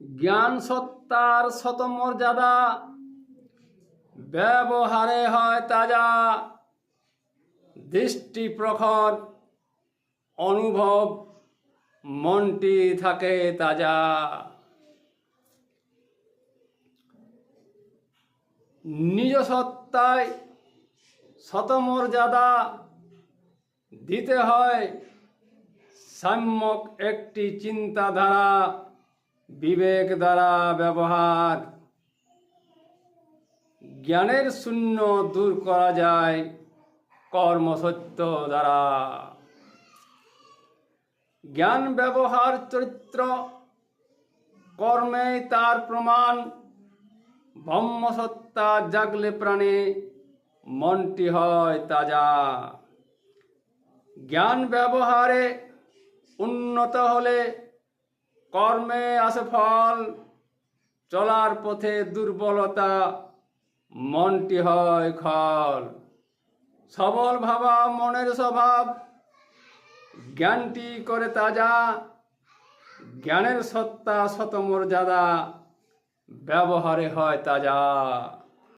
জ্ঞান সত্তার শতমর্যাদা। ব্যবহারে হয় তাজা। দৃষ্টি প্রখর অনুভব মনটি থাকে তাজা। নিজ সত্তায় শতমর্যাদা দিতে হয় সাম্যক একটি চিন্তাধারা। বিবেক দ্বারা ব্যবহার। জ্ঞানের শূন্য দূর করা যায় কর্মসত্য দ্বারা। জ্ঞান ব্যবহার চরিত্র, কর্মে তার প্রমাণ। ব্রহ্মসত্তা জাগলে প্রাণে মনটি হয় তাজা। জ্ঞান ব্যবহারে উন্নত হলে কর্মে আসে ফল, চলার পথে দুর্বলতা, মনটি হয় খল। সবল ভাবা মনের স্বভাব, জ্ঞানটি করে তাজা, জ্ঞানের সত্তা শতমর্যাদা, ব্যবহারে হয় তাজা।